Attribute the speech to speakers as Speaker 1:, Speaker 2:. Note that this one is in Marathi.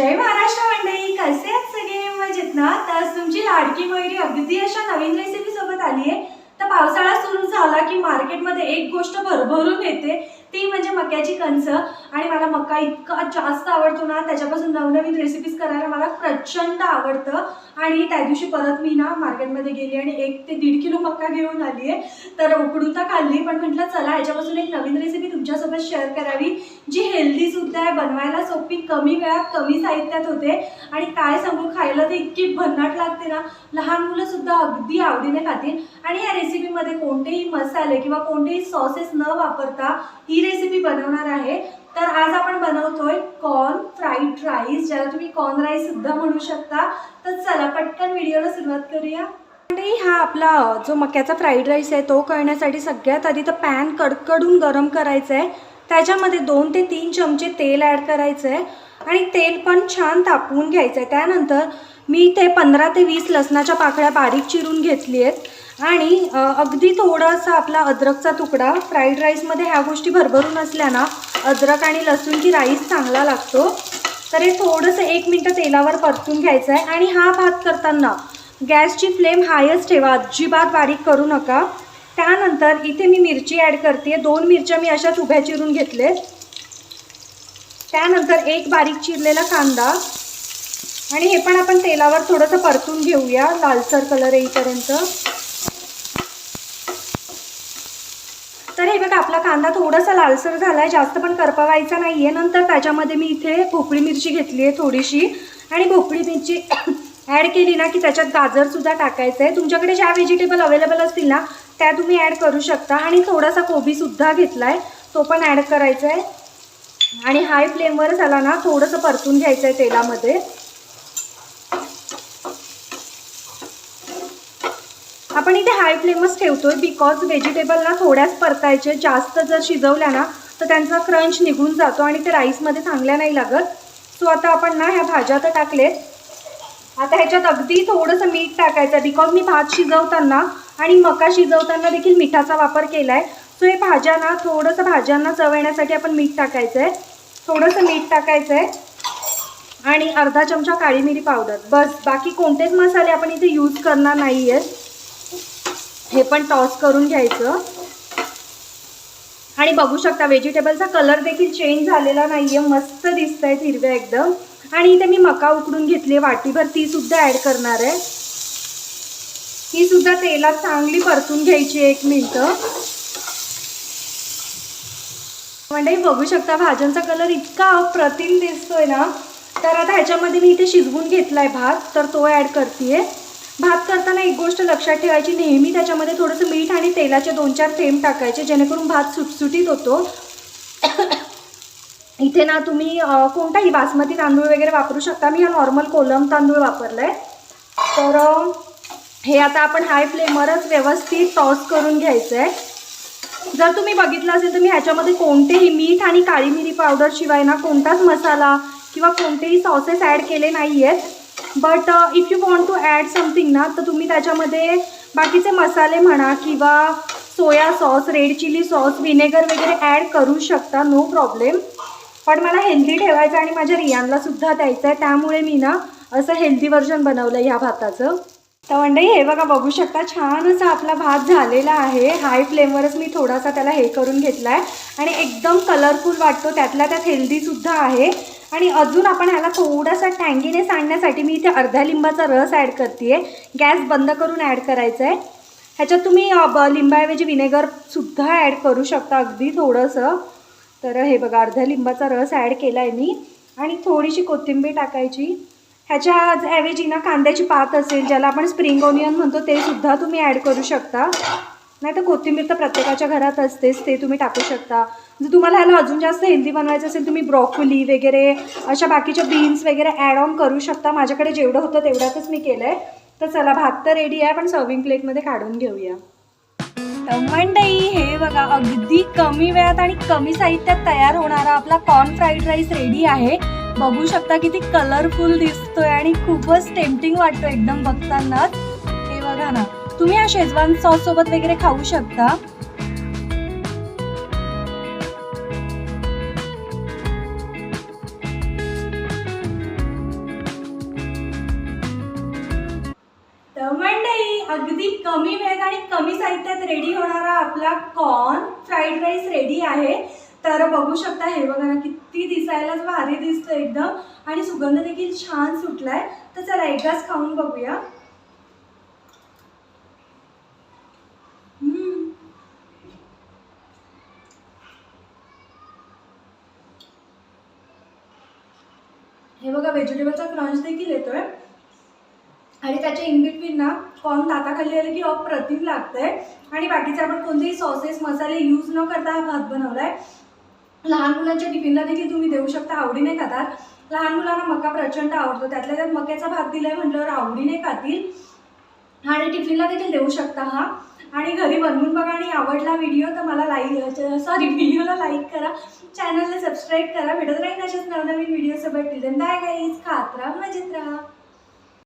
Speaker 1: जय महाराष्ट्र मंडळी कसे आहेत सगळे? मजेत ना? तर तुमची लाडकी मयुरी अगदी अशा नवीन रेसिपी सोबत आली आहे तर पावसाळा सुरू झाला की मार्केटमध्ये एक गोष्ट भरभरून येते. ती म्हणजे मक्याची कणस. आणि मला मका इतका जास्त आवडतो ना त्याच्यापासून नवनवीन रेसिपीज करायला मला प्रचंड आवडतं. आणि त्या दिवशी परत मी ना मार्केटमध्ये गेली आणि एक ते दीड किलो मका घेऊन आली आहे तर उकडून तर खाल्ली पण म्हटलं चला याच्यापासून एक नवीन रेसिपी तुमच्यासोबत शेअर करावी जी हेल्दी सुद्धा आहे बनवायला सोपी कमी वेळात कमी साहित्यात होते. आणि काय सांगू खायला तर इतकी भन्नाट लागते ना. लहान मुलं सुद्धा अगदी आवडीने खातील. आणि या रेसिपीमध्ये कोणतेही मसाले किंवा कोणतेही सॉसेस न वापरता ही रेसिपी बनवणार आहे. तर आज आपण बनवतोय कॉर्न फ्राईड राईस ज्याला तुम्ही कॉर्न राईस सुद्धा म्हणू शकता. तर चला पटकन व्हिडिओला सुरुवात करूया. आणि हा आपला जो मक्याचा फ्राईड राईस आहे तो करण्यासाठी सगळ्यात आधी तर पॅन कडकडून गरम करायचं आहे त्याच्यामध्ये दोन ते तीन चमचे तेल ॲड करायचं आहे आणि तेल पण छान तापवून घ्यायचं आहे त्यानंतर मी ते पंधरा ते वीस लसणाच्या पाकळ्या बारीक चिरून घेतली आहेत. आणि अगदी थोडासा आपला अद्रकचा तुकडा फ्राईड राईसमध्ये ह्या गोष्टी भरभरून असल्या ना अद्रक आणि लसूणची राईस चांगला लागतो. तर हे थोडंसं एक मिनटं तेलावर परतून घ्यायचं आहे आणि हा भात करताना गॅसची फ्लेम हायच ठेवा अजिबात बारीक करू नका. त्यानंतर इथे मी मिरची ॲड करते दोन मिरच्या मी अशाच उभ्या चिरून घेतले त्यानंतर एक बारीक चिरलेला कांदा आणि हे पण आपण तेलावर थोडंसं परतून घेऊया लालसर कलर येईपर्यंत. तर हे बघा आपला कांदा थोडासा लालसर झाला आहे जास्त पण करपवायचा नाही आहे नंतर त्याच्यामध्ये मी इथे भोपळी मिरची घेतली आहे थोडीशी. आणि भोपळी मिरची ॲड केली ना की त्याच्यात गाजरसुद्धा टाकायचं आहे तुमच्याकडे ज्या व्हेजिटेबल अवेलेबल असतील ना त्या तुम्ही ॲड करू शकता. आणि थोडासा कोबीसुद्धा घेतला आहे तो पण ॲड करायचा आहे आणि हाय फ्लेमवर झाला ना थोडंसं परतून घ्यायचं आहे तेलामध्ये. आपण इथे हाय फ्लेमच ठेवतोय. बिकॉज व्हेजिटेबल ना थोड्याच परतायचे जास्त जर शिजवल्या ना तर त्यांचा क्रंच निघून जातो आणि ते राईसमध्ये चांगल्या नाही लागत. सो आता आपण ना ह्या भाज्या तर टाकलेत. आता ह्याच्यात अगदी थोडंसं मीठ टाकायचं बिकॉज मी भात शिजवताना आणि मका शिजवताना देखील मिठाचा वापर केला आहे सो हे भाज्या ना थोडंसं भाज्यांना चव येण्यासाठी आपण मीठ टाकायचं आहे थोडंसं मीठ टाकायचं आहे आणि अर्धा चमचा काळी मिरी पावडर. बस. बाकी कोणतेच मसाले आपण इथे यूज करणार नाही आहेत हे पण टॉस करून घ्यायचं. आणि बघू शकता व्हेजिटेबलचा कलर देखील चेंज झालेला नाहीये. मस्त दिसत आहेत हिरव्या एकदम. आणि इथे मी मका उकडून घेतली वाटीभर ती सुद्धा ॲड करणार आहे. ही सुद्धा तेलात चांगली परतून घ्यायची एक मिनटं. म्हणजे बघू शकता भाज्यांचा कलर इतका अप्रतिम दिसतोय ना. तर आता ह्याच्यामध्ये मी इथे शिजवून घेतलाय भात. तर तो ॲड करते भात करताना एक गोष्ट लक्षात ठेवायची नेहमी त्याच्यामध्ये थोडंसं मीठ आणि तेलाचे दोन चार थेंब टाकायचे जेणेकरून भात सुटसुटीत होतो. इथे ना तुम्ही कोणताही बासमती तांदूळ वगैरे वापरू शकता. मी हा नॉर्मल कोलम तांदूळ वापरलाय. तर हे आता आपण हाय फ्लेमवरच व्यवस्थित टॉस करून घ्यायचं आहे जर तुम्ही बघितलं असेल तर मी ह्याच्यामध्ये कोणतेही मीठ आणि काळी मिरी पावडर शिवाय ना कोणताच मसाला किंवा कोणतेही सॉसेस ॲड केले नाही आहेत but if you want to add something ना तर तुम्ही त्याच्यामध्ये बाकीचे मसाले म्हणा किंवा soya sauce red chilli sauce vinegar वगैरे ॲड करू शकता नो प्रॉब्लेम पण मला हेल्दी ठेवायचं आणि माझ्या रियानलासुद्धा द्यायचं आहे. त्यामुळे मी ना असं हेल्दी व्हर्जन बनवलं ह्या भाताचं. तर मंडळी हे बघा बघू शकता छान असा आपला भात झालेला आहे. हाय फ्लेमवरच मी थोडासा त्याला हे करून घेतला आहे आणि एकदम कलरफुल वाटतो. त्यातल्या त्यात हेल्दीसुद्धा आहे. आणि अजून आपण ह्याला थोडासा टँगीनेस आणण्यासाठी मी इथे अर्ध्या लिंबाचा रस ॲड करते गॅस बंद करून ॲड करायचा आहे ह्याच्यात तुम्ही ब लिंबाऐवजी विनेगरसुद्धा ॲड करू शकता अगदी थोडंसं. तर हे बघा अर्ध्या लिंबाचा रस ॲड केला आहे मी. आणि थोडीशी कोथिंबीर टाकायची. ह्याच्या ऐवजी ना कांद्याची पात असेल ज्याला आपण स्प्रिंग ओनियन म्हणतो ते सुद्धा तुम्ही ॲड करू शकता. नाही तर कोथिंबीर तर प्रत्येकाच्या घरात असतेच ते तुम्ही टाकू शकता. जर तुम्हाला ह्याला अजून जास्त हेल्दी बनवायचं असेल तुम्ही ब्रॉकोली वगैरे अशा बाकीच्या बीन्स वगैरे ॲड ऑन करू शकता. माझ्याकडे जेवढं होतं तेवढ्यातच मी केलं आहे तर चला भात तर रेडी आहे पण सर्विंग प्लेटमध्ये काढून घेऊया. मंडई हे बघा अगदी कमी वेळात आणि कमी साहित्यात तयार होणारा आपला कॉर्न फ्राईड राईस रेडी आहे. बघू शकता किती कलरफुल दिसतोय आणि खूपच टेम्पटिंग वाटतो एकदम बघतानाच. हे बघा ना. तुम्ही हा शेजवान सॉस सोबत वगैरे खाऊ शकता. तर मंडई अगदी कमी वेळेत आणि कमी साहित्यात रेडी होणारा आपला कॉर्न फ्राईड राईस रेडी आहे. तर बघू शकता हे बघा ना किती दिसायलाच भारी दिसतं एकदम. आणि सुगंध देखील छान सुटलाय. तर चला एकदाच खाऊन बघूया. हे बघा व्हेजिटेबलचा क्रंच देखील येतोय. आणि त्याच्या इन बिटवीन ना कॉर्न दाताखाली आले की अप्रतिम लागतंय. आणि बाकीचे आपण कोणतेही सॉसेस मसाले यूज न करता हा भात बनवलाय. लहान मुलांच्या टिफिनला देखील तुम्ही देऊ शकता आवडीने खातात. लहान मुलांना मका प्रचंड आवडतो. त्यातल्या त्यात मक्याचा भात दिलाय म्हटल्यावर आवडीने खातील. आणि टिफिनला देखील देऊ शकता हा. आणि घरी बनवून बघा आणि आवडला व्हिडिओ तर मला लाईक सॉरी व्हिडिओला लाईक करा. चॅनलला सबस्क्राईब करा. भेटत राहील अशाच नवनवीन व्हिडिओ टिलन बाय गाईज खात राहा मजेत राहा.